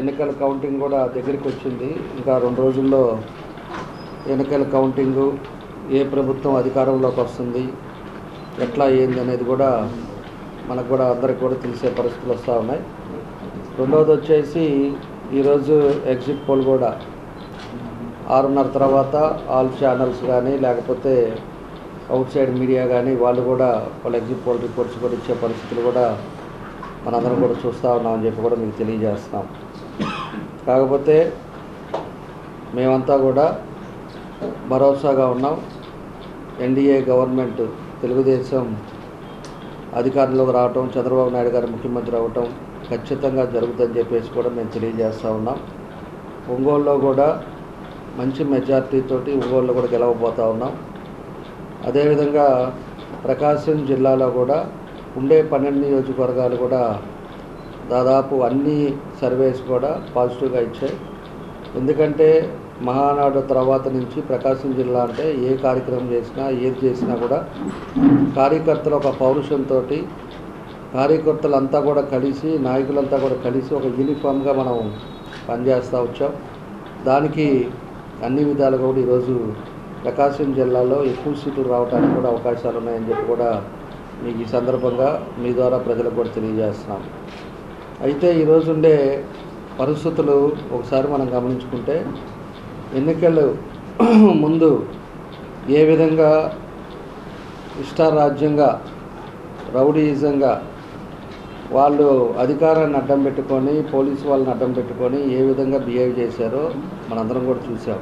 ఎన్నికల కౌంటింగ్ కూడా దగ్గరికి వచ్చింది. ఇంకా రెండు రోజుల్లో ఎన్నికల కౌంటింగు ఏ ప్రభుత్వం అధికారంలోకి వస్తుంది ఎట్లా ఏంది అనేది కూడా మనకు కూడా అందరికి కూడా తెలిసే పరిస్థితులు వస్తూ ఉన్నాయి. రెండవది వచ్చేసి ఈరోజు ఎగ్జిట్ పోల్ కూడా ఆరున్నర తర్వాత ఆల్ ఛానల్స్ కానీ లేకపోతే అవుట్ సైడ్ మీడియా కానీ వాళ్ళు కూడా వాళ్ళ ఎగ్జిట్ పోల్ రిపోర్ట్స్ కూడా ఇచ్చే పరిస్థితులు కూడా మనందరం కూడా చూస్తూ ఉన్నామని చెప్పి కూడా మీకు తెలియజేస్తున్నాం. కాకపోతే మేమంతా కూడా భరోసాగా ఉన్నాం. ఎన్డీఏ గవర్నమెంట్ తెలుగుదేశం అధికారంలోకి రావటం చంద్రబాబు నాయుడు గారు ముఖ్యమంత్రి అవ్వటం ఖచ్చితంగా జరుగుతుందని చెప్పేసి కూడా మేము తెలియజేస్తూ ఉన్నాం. ఒంగోలులో కూడా మంచి మెజార్టీతో ఒంగోలులో కూడా గెలవబోతూ ఉన్నాం. అదేవిధంగా ప్రకాశం జిల్లాలో కూడా ఉండే పన్నెండు నియోజకవర్గాలు కూడా దాదాపు అన్ని సర్వేస్ కూడా పాజిటివ్గా ఇచ్చాయి. ఎందుకంటే మహానాడు తర్వాత నుంచి ప్రకాశం జిల్లా అంటే ఏ కార్యక్రమం చేసినా ఏది చేసినా కూడా కార్యకర్తలు ఒక పౌరుషంతో కార్యకర్తలంతా కూడా కలిసి నాయకులంతా కూడా కలిసి ఒక యూనిఫామ్గా మనం పనిచేస్తూ వచ్చాం. దానికి అన్ని విధాలుగా కూడా ఈరోజు ప్రకాశం జిల్లాలో ఎక్కువ సీట్లు రావడానికి కూడా అవకాశాలు ఉన్నాయని చెప్పి కూడా మీకు ఈ సందర్భంగా మీ ద్వారా ప్రజలకు కూడా తెలియజేస్తున్నాం. అయితే ఈరోజు ఉండే పరిస్థితులు ఒకసారి మనం గమనించుకుంటే ఎన్నికలు ముందు ఏ విధంగా ఇష్టారాజ్యంగా రౌడీయిజంగా వాళ్ళు అధికారాన్ని అడ్డం పెట్టుకొని పోలీసు వాళ్ళని అడ్డం పెట్టుకొని ఏ విధంగా బిహేవ్ చేశారో మనందరం కూడా చూసాం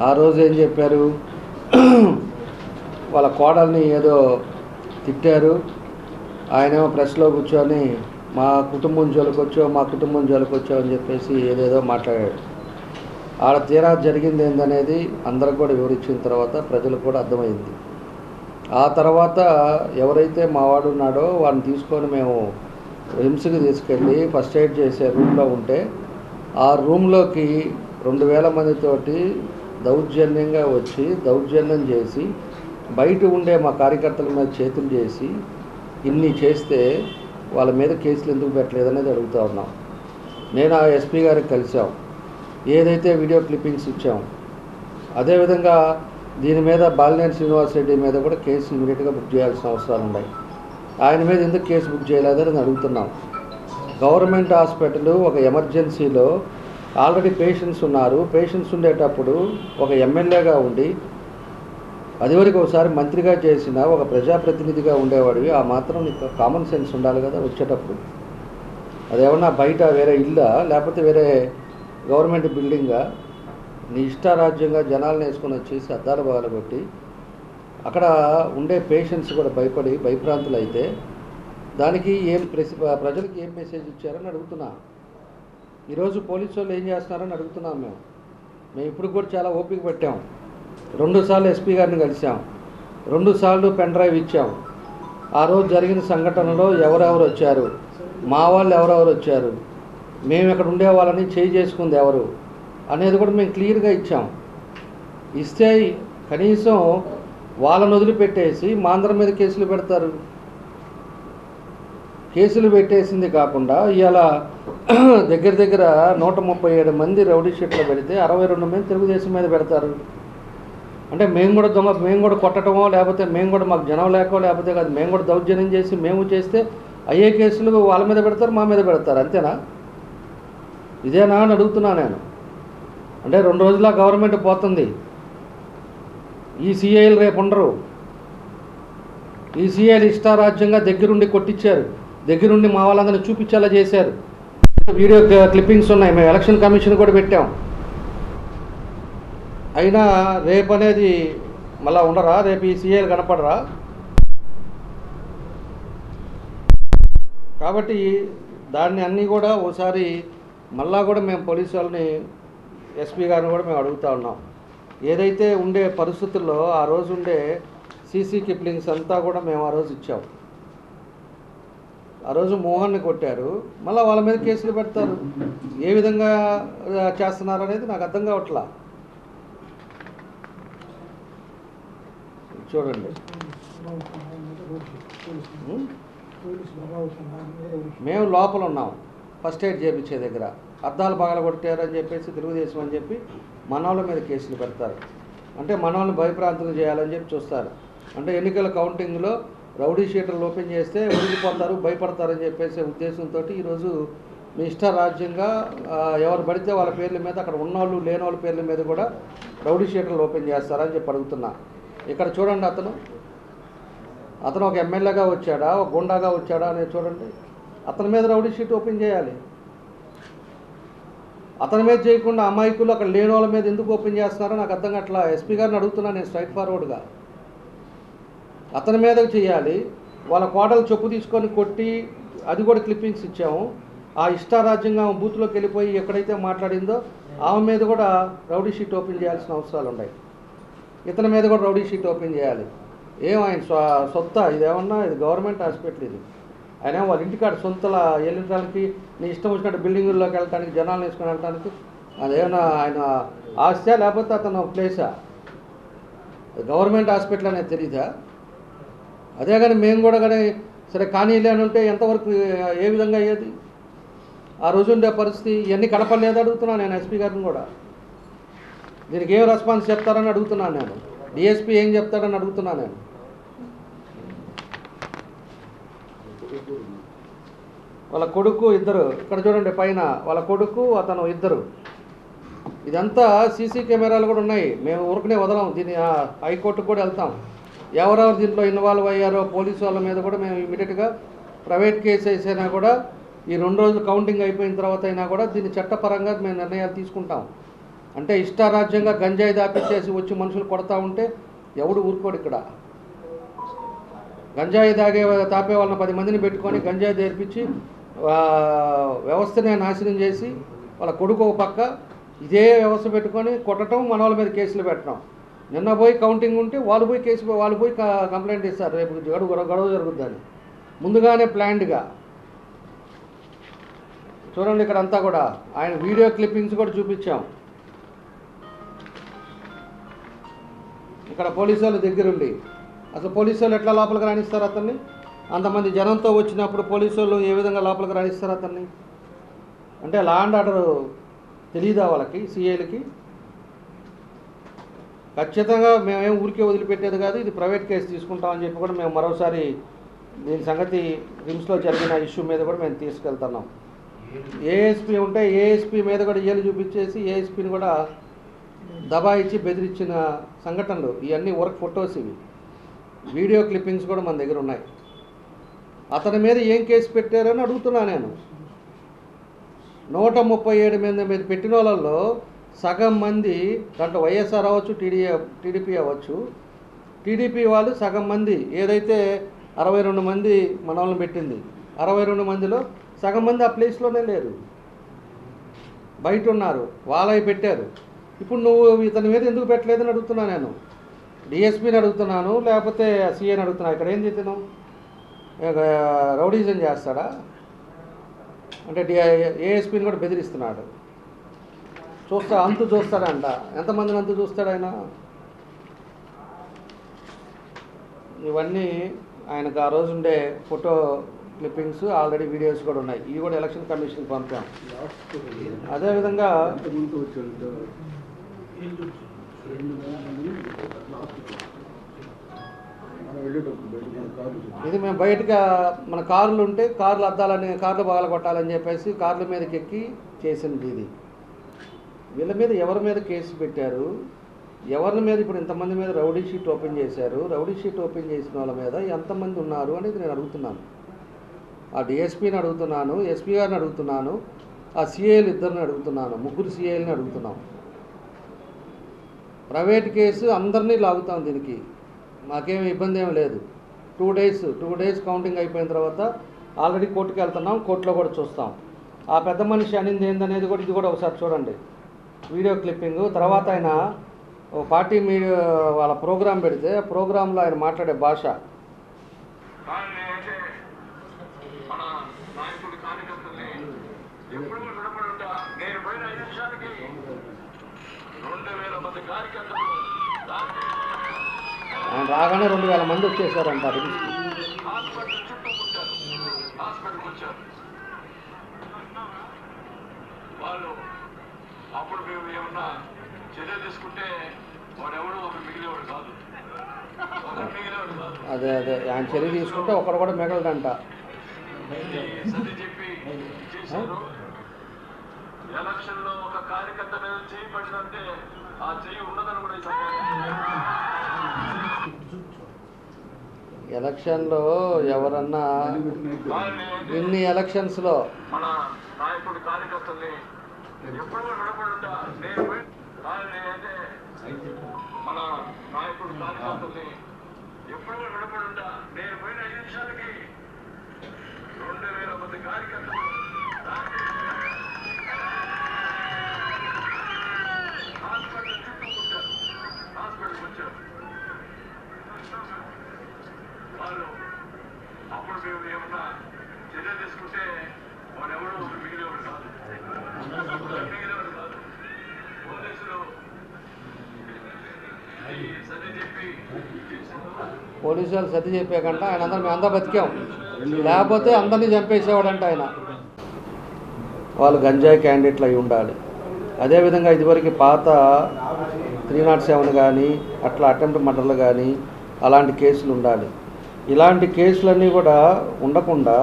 ఆ రోజు ఏం చెప్పారు? వాళ్ళ కోడల్ని ఏదో తిట్టారు. ఆయనేమో ప్రెస్లో కూర్చొని మా కుటుంబం జోలికొచ్చో మా కుటుంబం జోలికొచ్చో అని చెప్పేసి ఏదేదో మాట్లాడాడు. ఆడ తీరా జరిగింది ఏందనేది అందరికి కూడా వివరించిన తర్వాత ప్రజలకు కూడా అర్థమైంది. ఆ తర్వాత ఎవరైతే మావాడు ఉన్నాడో వాడిని తీసుకొని మేము రిమ్స్కి తీసుకెళ్ళి ఫస్ట్ ఎయిడ్ చేసే రూమ్లో ఉంటే ఆ రూమ్లోకి రెండు వేల మందితోటి దౌర్జన్యంగా వచ్చి దౌర్జన్యం చేసి బయట ఉండే మా కార్యకర్తల మీద చేతులు చేసి ఇన్ని చేస్తే వాళ్ళ మీద కేసులు ఎందుకు పెట్టలేదు అనేది అడుగుతూ ఉన్నాం. నేను ఆ ఎస్పీ గారికి కలిసాం ఏదైతే వీడియో క్లిప్పింగ్స్ ఇచ్చాం. అదేవిధంగా దీని మీద బాలినేని శ్రీనివాస్ రెడ్డి మీద కూడా కేసు ఇమీడియట్గా బుక్ చేయాల్సిన అవసరాలు ఉన్నాయి. ఆయన మీద ఎందుకు కేసు బుక్ చేయలేదని నేను అడుగుతున్నాం. గవర్నమెంట్ హాస్పిటల్ ఒక ఎమర్జెన్సీలో ఆల్రెడీ పేషెంట్స్ ఉన్నారు. పేషెంట్స్ ఉండేటప్పుడు ఒక ఎమ్మెల్యేగా ఉండి అదివరకు ఒకసారి మంత్రిగా చేసిన ఒక ప్రజాప్రతినిధిగా ఉండేవాడివి. ఆ మాత్రం నీకు కామన్ సెన్స్ ఉండాలి కదా వచ్చేటప్పుడు. అదేమన్నా బయట వేరే ఇల్లా లేకపోతే వేరే గవర్నమెంట్ బిల్డింగా? నీ ఇష్టారాజ్యంగా జనాలను వేసుకొని వచ్చేసి అద్దాలు బాగలగొట్టి అక్కడ ఉండే పేషెంట్స్ కూడా భయపడి భయభ్రాంతులు అయితే దానికి ఏం ప్రెసి ప్రజలకు ఏం మెసేజ్ ఇచ్చారని అడుగుతున్నా. ఈరోజు పోలీసు వాళ్ళు ఏం చేస్తున్నారని అడుగుతున్నాం మేము. మేము ఇప్పుడు కూడా చాలా ఓపిక పెట్టాము రెండుసార్లు ఎస్పీ గారిని కలిసాం రెండుసార్లు పెన్ డ్రైవ్ ఇచ్చాం. ఆ రోజు జరిగిన సంఘటనలో ఎవరెవరు వచ్చారు? మా వాళ్ళు ఎవరెవరు వచ్చారు? మేము ఇక్కడ ఉండే వాళ్ళని చేయి చేసుకుంది ఎవరు? అనేది కూడా మేము క్లియర్గా ఇచ్చాం. ఇస్తే కనీసం వాళ్ళని వదిలిపెట్టేసి మా మీద కేసులు పెడతారు. కేసులు పెట్టేసింది కాకుండా ఇవాళ దగ్గర దగ్గర నూట ముప్పై ఏడు మంది రౌడీ షీట్లు పెడితే అరవై రెండు మంది తెలుగుదేశం మీద పెడతారు. అంటే మేము కూడా దొంగ మేము కూడా కొట్టడమో లేకపోతే మేము కూడా మాకు జనం లేకో లేకపోతే కాదు మేము కూడా దౌర్జన్యం చేసి మేము చేస్తే అయ్యే కేసులు వాళ్ళ మీద పెడతారు మా మీద పెడతారు అంతేనా? ఇదేనా అని అడుగుతున్నా నేను. అంటే రెండు రోజుల గవర్నమెంట్ పోతుంది. ఈ సిఐలు రేపు ఉండరు. ఈ సిఐలు ఇష్టారాజ్యంగా దగ్గరుండి కొట్టించారు. దగ్గరుండి మా వాళ్ళందరినీ చూపించేలా చేశారు. వీడియో క్లిప్పింగ్స్ ఉన్నాయి. మేము ఎలక్షన్ కమిషన్ కూడా పెట్టాం. అయినా రేపు అనేది మళ్ళా ఉండరా? రేపు ఈ సీఏలు కనపడరా? కాబట్టి దాన్ని అన్నీ కూడా ఓసారి మళ్ళా కూడా మేము పోలీసు వాళ్ళని ఎస్పీ గారిని కూడా మేము అడుగుతా ఉన్నాం. ఏదైతే ఉండే పరిస్థితుల్లో ఆ రోజు ఉండే సీసీ కిప్లింగ్స్ అంతా కూడా మేము ఆ రోజు ఇచ్చాం. ఆ రోజు మోహన్ని కొట్టారు. మళ్ళీ వాళ్ళ మీద కేసులు పెడతారు. ఏ విధంగా చేస్తున్నారు అనేది నాకు అర్థం కావట్లా. చూడండి? మేము లోపల ఉన్నాం. ఫస్ట్ ఎయిడ్ చేయించే దగ్గర. అద్దాలు పగల కొట్టారని చెప్పేసి తెలుగుదేశం అని చెప్పి మనవాళ్ళ మీద కేసులు పెడతారు. అంటే మనవాళ్ళని భయప్రాంతం చేయాలని చెప్పి చూస్తారు. అంటే ఎన్నికల కౌంటింగ్లో రౌడీ షీటర్లు ఓపెన్ చేస్తే ఒడిగిపోతారు భయపడతారని చెప్పేసి ఉద్దేశంతో ఈరోజు మీ ఇష్టారాజ్యంగా ఎవరు పడితే వాళ్ళ పేర్ల మీద అక్కడ ఉన్నవాళ్ళు లేని వాళ్ళ పేర్ల మీద కూడా రౌడీ షీటర్లు ఓపెన్ చేస్తారని చెప్పి అడుగుతున్నా. ఇక్కడ చూడండి అతను. అతను ఒక ఎమ్మెల్యేగా వచ్చాడా ఒక గుండాగా వచ్చాడా అనేది చూడండి. అతని మీద రౌడీ షీట్ ఓపెన్ చేయాలి. అతని మీద చేయకుండా అమాయకులు అక్కడ లేని వాళ్ళ మీద ఎందుకు ఓపెన్ చేస్తున్నారో నాకు అర్థం అట్లా ఎస్పీ గారిని అడుగుతున్నా నేను స్ట్రైట్ ఫార్వర్డ్గా. అతని మీద చేయాలి. వాళ్ళ కోడలు చెప్పు తీసుకొని కొట్టి అది కూడా క్లిప్పింగ్స్ ఇచ్చాము. ఆ ఇష్టారాజ్యంగా ఆమె బూత్లోకి వెళ్ళిపోయి ఎక్కడైతే మాట్లాడిందో ఆమె మీద కూడా రౌడీ షీట్ ఓపెన్ చేయాల్సిన అవసరాలు ఉన్నాయి. ఇతని మీద కూడా రౌడీ షీట్ ఓపెన్ చేయాలి. ఏం ఆయన స్వ సొత్త? ఇదేమన్నా? ఇది గవర్నమెంట్ హాస్పిటల్ ఇది. ఆయన వాళ్ళ ఇంటికాడ సొంతల వెళ్ళడానికి నీ ఇష్టం వచ్చినట్టు బిల్డింగుల్లోకి వెళ్ళటానికి జనాలు వేసుకొని వెళ్ళటానికి అదేమన్నా ఆయన ఆస్తా లేకపోతే అతను ప్లేసా గవర్నమెంట్ హాస్పిటల్ అనేది తెలీదా? అదే కానీ మేము కూడా కానీ సరే కానీ అని ఉంటే ఎంతవరకు ఏ విధంగా అయ్యేది? ఆ రోజు ఉండే పరిస్థితి ఇవన్నీ కడపలేదు అడుగుతున్నాను నేను ఎస్పీ గారిని కూడా. దీనికి ఏం రెస్పాన్స్ చెప్తారని అడుగుతున్నాను నేను. డిఎస్పీ ఏం చెప్తాడని అడుగుతున్నాను నేను. వాళ్ళ కొడుకు ఇద్దరు. ఇక్కడ చూడండి పైన. వాళ్ళ కొడుకు అతను ఇద్దరు. ఇదంతా సీసీ కెమెరాలు కూడా ఉన్నాయి. మేము ఊరికనే వదలం. దీన్ని హైకోర్టుకు కూడా వెళ్తాం. ఎవరెవరు దీంట్లో ఇన్వాల్వ్ అయ్యారో పోలీసు వాళ్ళ మీద కూడా మేము ఇమీడియట్గా ప్రైవేట్ కేసు వేసైనా కూడా ఈ రెండు రోజులు కౌంటింగ్ అయిపోయిన తర్వాత అయినా కూడా దీన్ని చట్టపరంగా మేము నిర్ణయాలు తీసుకుంటాం. అంటే ఇష్టారాజ్యంగా గంజాయి దాపిచ్చేసి వచ్చి మనుషులు కొడతా ఉంటే ఎవడు ఊరుకోడు ఇక్కడ? గంజాయి తాగే తాపే వాళ్ళని పది మందిని పెట్టుకొని గంజాయి తెరిపించి వ్యవస్థనే నాశనం చేసి వాళ్ళ కొడుకు ఒక పక్క ఇదే వ్యవస్థ పెట్టుకొని కొట్టడం మన వాళ్ళ మీద కేసులు పెట్టడం. నిన్న పోయి కౌంటింగ్ ఉంటే వాళ్ళు పోయి కేసు వాళ్ళు పోయి కంప్లైంట్ ఇస్తారు. రేపు గడువు గడవ గొడవ జరుగుద్దని ముందుగానే ప్లాన్డ్గా. చూడండి ఇక్కడ అంతా కూడా. ఆయన వీడియో క్లిప్పింగ్స్ కూడా చూపించాం. ఇక్కడ పోలీసు వాళ్ళు దగ్గరుండి. అసలు పోలీసు వాళ్ళు ఎట్లా లోపలికి రాణిస్తారు అతన్ని? అంతమంది జనంతో వచ్చినప్పుడు పోలీసు వాళ్ళు ఏ విధంగా లోపలికి రాణిస్తారు అతన్ని? అంటే లా అండ్ ఆర్డర్ తెలియదా వాళ్ళకి సిఐలకి? ఖచ్చితంగా మేమేం ఊరికే వదిలిపెట్టేది కాదు ఇది ప్రైవేట్ కేసు తీసుకుంటామని చెప్పి కూడా మేము మరోసారి దీని సంగతి రిమ్స్లో జరిగిన ఇష్యూ మీద కూడా మేము తీసుకెళ్తున్నాం. ఏఎస్పీ ఉంటే ఏఎస్పీ మీద కూడా ఏలు చూపించేసి ఏఎస్పీని కూడా దబాయిచ్చి బెదిరించిన సంఘటనలు ఇవన్నీ వర్క్ ఫొటోస్ ఇవి. వీడియో క్లిప్పింగ్స్ కూడా మన దగ్గర ఉన్నాయి. అతని మీద ఏం కేసు పెట్టారని అడుగుతున్నా నేను. నూట ముప్పై ఏడు మంది మీద పెట్టిన వాళ్ళల్లో సగం మంది దాంట్లో వైఎస్ఆర్ అవ్వచ్చు టీడీ టీడీపీ అవ్వచ్చు. టీడీపీ వాళ్ళు సగం మంది ఏదైతే అరవై రెండు మంది మన పెట్టింది అరవై రెండు మందిలో సగం మంది ఆ ప్లేస్లోనే లేరు. బయట ఉన్నారు వాళ్ళవి పెట్టారు. ఇప్పుడు నువ్వు ఇతని మీద ఎందుకు పెట్టలేదని అడుగుతున్నా నేను. డిఎస్పీని అడుగుతున్నాను లేకపోతే సీఏని అడుగుతున్నా. ఇక్కడ ఏం చేస్తున్నావు రౌడీజం చేస్తాడా? అంటే డి ఏఎస్పీని కూడా బెదిరిస్తున్నాడు. చూస్తా అంతు చూస్తాడంట. ఎంతమందిని అంతు చూస్తాడు ఆయన? ఇవన్నీ ఆయనకు ఆ రోజు ఉండే ఫోటో క్లిప్పింగ్స్ ఆల్రెడీ వీడియోస్ కూడా ఉన్నాయి. ఇవి కూడా ఎలక్షన్ కమిషన్కి పంపాం. అదేవిధంగా ఇది మేము బయటగా మన కార్లు ఉంటే కార్లు అద్దాలని కార్లు బాగా కొట్టాలని చెప్పేసి కార్ల మీదకి ఎక్కి చేసింది ఇది. వీళ్ళ మీద ఎవరి మీద కేసు పెట్టారు? ఎవరి మీద ఇప్పుడు ఇంతమంది మీద రౌడీ షీట్ ఓపెన్ చేశారు? రౌడీ షీట్ ఓపెన్ చేసిన వాళ్ళ మీద ఎంతమంది ఉన్నారు అనేది నేను అడుగుతున్నాను. ఆ డిఎస్పీని అడుగుతున్నాను ఎస్పీ గారిని అడుగుతున్నాను ఆ సిఐలు ఇద్దరిని అడుగుతున్నాను ముగ్గురు సిఐలని అడుగుతున్నాం. ప్రైవేట్ కేసు అందరినీ లాగుతాం దీనికి. మాకేం ఇబ్బంది ఏం లేదు. Two days two days counting అయిపోయిన తర్వాత ఆల్రెడీ కోర్టుకి వెళ్తున్నాం కోర్టులో కూడా చూస్తాం. ఆ పెద్ద మనిషి అనింది ఏందనేది కూడా ఇది కూడా ఒకసారి చూడండి. Video clipping. తర్వాత ఆయన పార్టీ మీడియా వాళ్ళ ప్రోగ్రాం పెడితే ప్రోగ్రాంలో ఆయన మాట్లాడే భాష. ఎప్పుడు ఆయన రాగానే రెండు వేల మంది వచ్చేసారంట వారు వాళ్ళు అప్పుడు మేము ఏమన్నా చర్య తీసుకుంటే వాడెవడో ఒక మిగిలేవాడు కాదు. అదే అదే. ఆయన చర్య తీసుకుంటే ఒకడు కూడా సర్ది చెప్పి చేశారు. ఎలక్షన్లో ఒక కార్యకర్త మీద చేయి పడినంటే ఆ కూడా ఎలక్షన్లో ఎవరన్నా ఇన్ని ఎలక్షన్స్లో మన నాయకుడి కార్యకర్తల్ని ఎప్పుడూ విడపడుంటా నేను పోయి- వాళ్ళని అయితే మన నాయకుడి కార్యకర్తల్ని ఎప్పుడూ విడపడుంటా నేను పోయిన ఐదు నిమిషాలకి రెండు వేల మంది కార్యకర్తలు హాస్పిటల్ చుట్టూ వచ్చారు హాస్పిటల్కి వాళ్ళు అప్పుడు మేము ఏమన్నా చర్య తీసుకుంటే మిగిలేవాడు కాదు మిగిలేవాడు కాదు పోలీసులు సర్ది పోలీసు వాళ్ళు సర్ది చెప్పాకంట ఆయన అందరం మేము అందరం బతికాం. లేకపోతే అందరినీ చంపేసేవాడంట ఆయన. వాళ్ళు గంజాయి క్యాండిడేట్లు అయి ఉండాలి. అదేవిధంగా ఇదివరకు పాత త్రీ నాట్ సెవెన్ కానీ అట్లా అటెంప్ట్ మర్డర్లు కానీ అలాంటి కేసులు ఉండాలి. ఇలాంటి కేసులన్నీ కూడా ఉండకుండా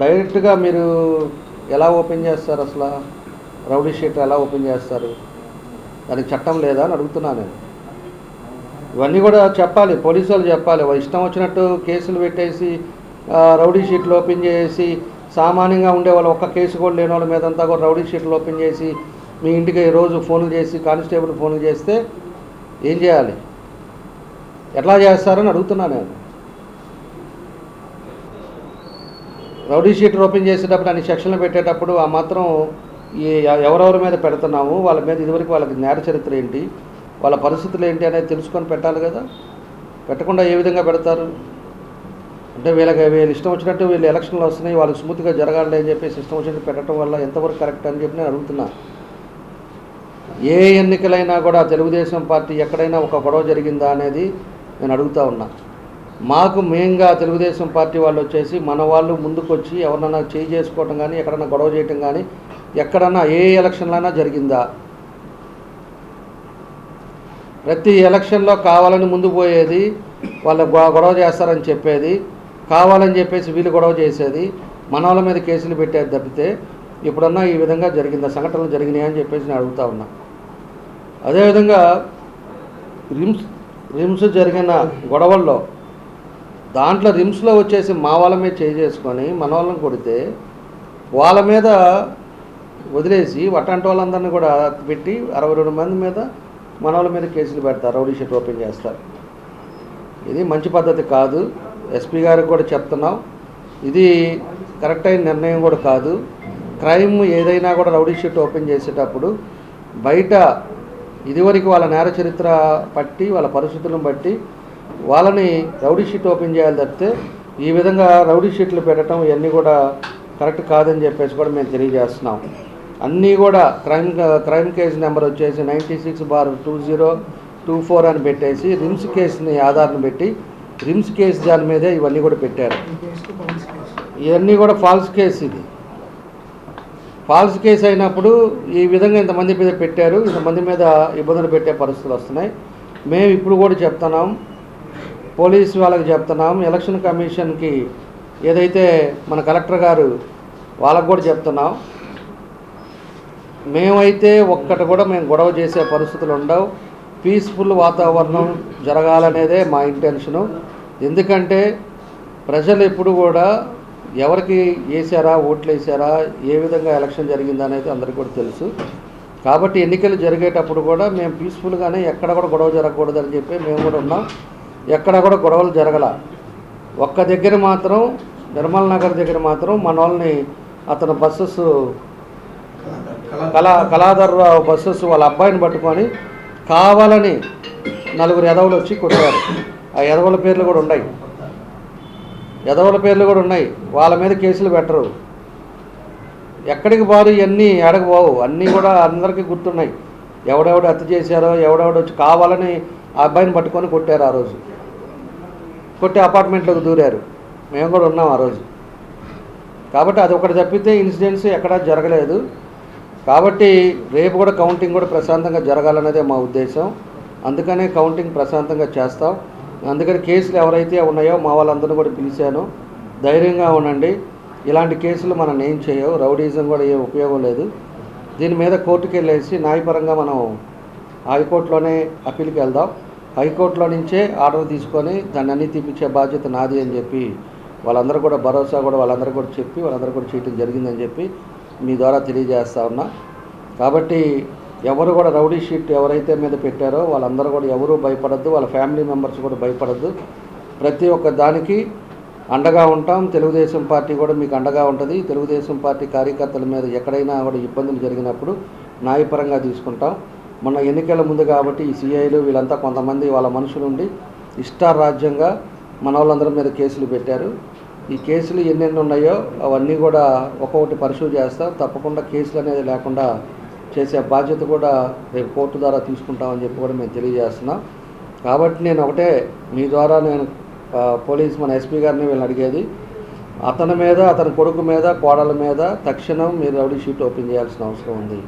డైరెక్ట్గా మీరు ఎలా ఓపెన్ చేస్తారు అసలు? రౌడీ షీట్ ఎలా ఓపెన్ చేస్తారు? దానికి చట్టం లేదా అని అడుగుతున్నాను నేను. ఇవన్నీ కూడా చెప్పాలి పోలీసు వాళ్ళు చెప్పాలి. ఇష్టం వచ్చినట్టు కేసులు పెట్టేసి రౌడీ షీట్లు ఓపెన్ చేసి సామాన్యంగా ఉండే వాళ్ళు ఒక్క కేసు కూడా లేని వాళ్ళ మీద అంతా కూడా రౌడీ షీట్లు ఓపెన్ చేసి మీ ఇంటికి రోజు ఫోన్లు చేసి కానిస్టేబుల్ ఫోన్లు చేస్తే ఏం చేయాలి? ఎట్లా చేస్తారని అడుగుతున్నాను నేను. రౌడీ షీట్ ఓపెన్ చేసేటప్పుడు అన్ని సెక్షన్లు పెట్టేటప్పుడు ఆ మాత్రం ఈ ఎవరెవరి మీద పెడుతున్నాము వాళ్ళ మీద ఇదివరకు వాళ్ళకి నేర చరిత్ర ఏంటి వాళ్ళ పరిస్థితులు ఏంటి అనేది తెలుసుకొని పెట్టాలి కదా. పెట్టకుండా ఏ విధంగా పెడతారు? అంటే వీళ్ళకి వీళ్ళు ఇష్టం వచ్చినట్టు వీళ్ళు ఎలక్షన్లు వస్తున్నాయి వాళ్ళకి స్మూత్గా జరగాలి అని చెప్పేసి ఇష్టం వచ్చినట్టు పెట్టడం వల్ల ఎంతవరకు కరెక్ట్ అని చెప్పి నేను అడుగుతున్నా. ఏ ఎన్నికలైనా కూడా తెలుగుదేశం పార్టీ ఎక్కడైనా ఒక గొడవ జరిగిందా అనేది నేను అడుగుతా ఉన్నా. మాకు మెయిన్గా తెలుగుదేశం పార్టీ వాళ్ళు వచ్చేసి మన వాళ్ళు ముందుకొచ్చి ఎవరినైనా చేయి చేసుకోవటం కానీ ఎక్కడన్నా గొడవ చేయటం కానీ ఎక్కడన్నా ఏ ఎలక్షన్లైనా జరిగిందా? ప్రతి ఎలక్షన్లో కావాలని ముందు పోయేది వాళ్ళు గొడవ చేస్తారని చెప్పేది కావాలని చెప్పేసి వీళ్ళు గొడవ చేసేది మన వాళ్ళ మీద కేసులు పెట్టేది తప్పితే ఎప్పుడన్నా ఈ విధంగా జరిగిందా? సంఘటనలు జరిగినాయి అని చెప్పేసి నేను అడుగుతా ఉన్నా. అదేవిధంగా రిమ్స్ రిమ్స్ జరిగిన గొడవల్లో దాంట్లో రిమ్స్లో వచ్చేసి మా వాళ్ళ మీద చేసుకొని మన వాళ్ళని కొడితే వాళ్ళ మీద వదిలేసి వట్టంటి వాళ్ళందరినీ కూడా పెట్టి అరవై రెండు మంది మీద మన వాళ్ళ మీద కేసులు పెడతారు రౌడీ షీట్ ఓపెన్ చేస్తారు. ఇది మంచి పద్ధతి కాదు. ఎస్పీ గారికి కూడా చెప్తున్నాం. ఇది కరెక్ట్ అయిన నిర్ణయం కూడా కాదు. క్రైమ్ ఏదైనా కూడా రౌడీ షీట్ ఓపెన్ చేసేటప్పుడు బయట ఇదివరకు వాళ్ళ నేర చరిత్ర బట్టి వాళ్ళ పరిస్థితులను బట్టి వాళ్ళని రౌడీ షీట్ ఓపెన్ చేయాలి తప్పితే ఈ విధంగా రౌడీ షీట్లు పెట్టడం ఇవన్నీ కూడా కరెక్ట్ కాదని చెప్పేసి కూడా మేము తెలియజేస్తున్నాం. అన్నీ కూడా క్రైమ్ క్రైమ్ కేసు నెంబర్ వచ్చేసి ninety six bar two zero two four అని పెట్టేసి రిమ్స్ కేసుని ఆధారం పెట్టి రిమ్స్ కేసు దాని మీదే ఇవన్నీ కూడా పెట్టారు. ఇవన్నీ కూడా ఫాల్స్ కేసు ఇది. ఫాల్స్ కేసు అయినప్పుడు ఈ విధంగా ఇంతమంది మీద పెట్టారు ఇంతమంది మీద ఇబ్బందులు పెట్టే పరిస్థితులు వస్తున్నాయి. మేము ఇప్పుడు కూడా చెప్తున్నాం పోలీసు వాళ్ళకి చెప్తున్నాం ఎలక్షన్ కమిషన్కి ఏదైతే మన కలెక్టర్ గారు వాళ్ళకు కూడా చెప్తున్నాం. మేమైతే ఒక్కటి కూడా మేము గొడవ చేసే పరిస్థితులు ఉండవు. పీస్ఫుల్ వాతావరణం జరగాలనేదే మా ఇంటెన్షను. ఎందుకంటే ప్రజలు ఎప్పుడు కూడా ఎవరికి వేసారా ఓట్లు వేసారా ఏ విధంగా ఎలక్షన్ జరిగిందా అనేది అందరికీ కూడా తెలుసు. కాబట్టి ఎన్నికలు జరిగేటప్పుడు కూడా మేము పీస్ఫుల్గానే ఎక్కడ కూడా గొడవ జరగకూడదని చెప్పి మేము కూడా ఉన్నాం. ఎక్కడ కూడా గొడవలు జరగల. ఒక్క దగ్గర మాత్రం నిర్మల్ నగర్ దగ్గర మాత్రం మన వాళ్ళని అతను బస్సెస్ కళా కళాధర్ బస్సెస్ వాళ్ళ అబ్బాయిని పట్టుకొని కావాలని నలుగురు ఎదవలు వచ్చి కొట్టారు. ఆ ఎదవల పేర్లు కూడా ఉన్నాయి. ఎదవల పేర్లు కూడా ఉన్నాయి. వాళ్ళ మీద కేసులు పెట్టరు. ఎక్కడికి బారు ఇవన్నీ ఎడకపోవు అన్నీ కూడా అందరికీ గుర్తున్నాయి. ఎవడెవడు హత్య చేశారో ఎవడెవడు వచ్చి కావాలని ఆ అబ్బాయిని పట్టుకొని కొట్టారు ఆ రోజు. కొట్టి అపార్ట్మెంట్లోకి దూరారు. మేము కూడా ఉన్నాం ఆ రోజు. కాబట్టి అది ఒకటి తప్పితే ఇన్సిడెంట్స్ ఎక్కడా జరగలేదు. కాబట్టి రేపు కూడా కౌంటింగ్ కూడా ప్రశాంతంగా జరగాలనేదే మా ఉద్దేశం. అందుకనే కౌంటింగ్ ప్రశాంతంగా చేస్తాం. అందుకని కేసులు ఎవరైతే ఉన్నాయో మా వాళ్ళందరినీ కూడా పిలిచాను. ధైర్యంగా ఉండండి. ఇలాంటి కేసులు మనం ఏం చేయవు. రౌడీజం కూడా ఏ ఉపయోగం లేదు. దీని మీద కోర్టుకి వెళ్ళేసి న్యాయపరంగా మనం హైకోర్టులోనే అప్పీల్కి వెళ్దాం. హైకోర్టులో నుంచే ఆర్డర్ తీసుకొని దాన్ని అన్ని తీపించే బాధ్యత నాది అని చెప్పి వాళ్ళందరూ కూడా భరోసా కూడా వాళ్ళందరూ కూడా చెప్పి వాళ్ళందరూ కూడా చేయటం జరిగిందని చెప్పి మీ ద్వారా తెలియజేస్తా ఉన్నా. కాబట్టి ఎవరు కూడా రౌడీ షీట్ ఎవరైతే మీద పెట్టారో వాళ్ళందరూ కూడా ఎవరూ భయపడద్దు వాళ్ళ ఫ్యామిలీ మెంబర్స్ కూడా భయపడద్దు. ప్రతి ఒక్క దానికి అండగా ఉంటాం. తెలుగుదేశం పార్టీ కూడా మీకు అండగా ఉంటుంది. తెలుగుదేశం పార్టీ కార్యకర్తల మీద ఎక్కడైనా కూడా ఇబ్బందులు జరిగినప్పుడు న్యాయపరంగా తీసుకుంటాం. మొన్న ఎన్నికల ముందు కాబట్టి ఈ సిఐలు వీళ్ళంతా కొంతమంది వాళ్ళ మనుషులుండి ఇష్టారాజ్యంగా మన వాళ్ళందరి మీద కేసులు పెట్టారు. ఈ కేసులు ఎన్నెన్ని ఉన్నాయో అవన్నీ కూడా ఒక్కొక్కటి పరిశీలి చేస్తాం. తప్పకుండా కేసులు అనేది లేకుండా చేసే బాధ్యత కూడా రేపు కోర్టు ద్వారా తీసుకుంటామని చెప్పి కూడా మేము తెలియజేస్తున్నాం. కాబట్టి నేను ఒకటే మీ ద్వారా నేను పోలీస్ మన ఎస్పీ గారిని వీళ్ళని అడిగేది. అతని మీద అతని కొడుకు మీద కోడల మీద తక్షణం మీరు రౌడీ షీట్ ఓపెన్ చేయాల్సిన అవసరం ఉంది.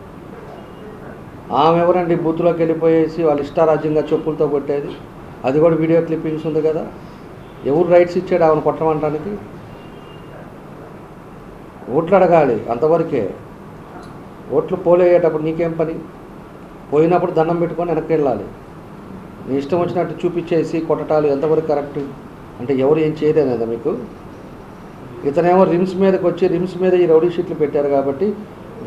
ఆమె ఎవరండి? బూత్లోకి వెళ్ళిపోయేసి వాళ్ళు ఇష్టారాజ్యంగా చెప్పులతో కొట్టేది. అది కూడా వీడియో క్లిప్పింగ్స్ ఉంది కదా. ఎవరు రైట్స్ ఇచ్చాడు ఆమెను కొట్టమంటానికి? ఓట్లు అడగాలి అంతవరకే. ఓట్లు పోలేయేటప్పుడు నీకేం పని? పోయినప్పుడు దండం పెట్టుకొని వెనక్కి వెళ్ళాలి నీ ఇష్టం వచ్చినట్టు చూపించేసి కొట్టటాలు ఎంతవరకు కరెక్ట్? అంటే ఎవరు ఏం చేయలేదా మీకు? ఇతనేమో రిమ్స్ మీదకి వచ్చి రిమ్స్ మీద ఈ రౌడీ షీట్లు పెట్టారు కాబట్టి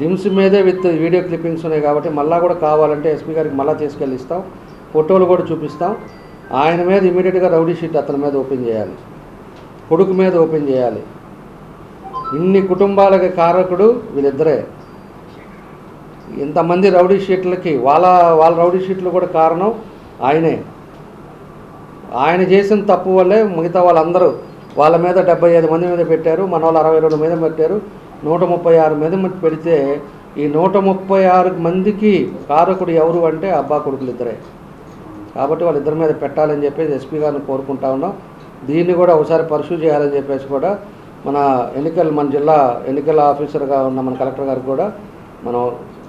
రిమ్స్ మీదే విత్ వీడియో క్లిప్పింగ్స్ ఉన్నాయి కాబట్టి మళ్ళీ కూడా కావాలంటే ఎస్పీ గారికి మళ్ళీ తీసుకెళ్ళి ఇస్తాం. ఫోటోలు కూడా చూపిస్తాం. ఆయన మీద ఇమీడియట్గా రౌడీ షీట్ అతని మీద ఓపెన్ చేయాలి. కొడుకు మీద ఓపెన్ చేయాలి. ఇన్ని కుటుంబాలకి కారకుడు వీళ్ళిద్దరే. ఇంతమంది రౌడీ షీట్లకి వాళ్ళ వాళ్ళ రౌడీ షీట్లు కూడా కారణం ఆయనే. ఆయన చేసిన తప్పు వల్లే మిగతా వాళ్ళందరూ వాళ్ళ మీద డెబ్బై ఐదు మంది మీద పెట్టారు మన వాళ్ళు అరవై రెండు మీద పెట్టారు నూట ముప్పై ఆరు మీద పెడితే ఈ నూట ముప్పై ఆరు మందికి కారకుడు ఎవరు అంటే అబ్బా కొడుకులు ఇద్దరే. కాబట్టి వాళ్ళిద్దరి మీద పెట్టాలని చెప్పేసి ఎస్పీ గారిని కోరుకుంటా ఉన్నాం. దీన్ని కూడా ఒకసారి పర్సూ చేయాలని చెప్పేసి కూడా మన ఎన్నికల మన జిల్లా ఎన్నికల ఆఫీసర్గా ఉన్న మన కలెక్టర్ గారికి కూడా మనం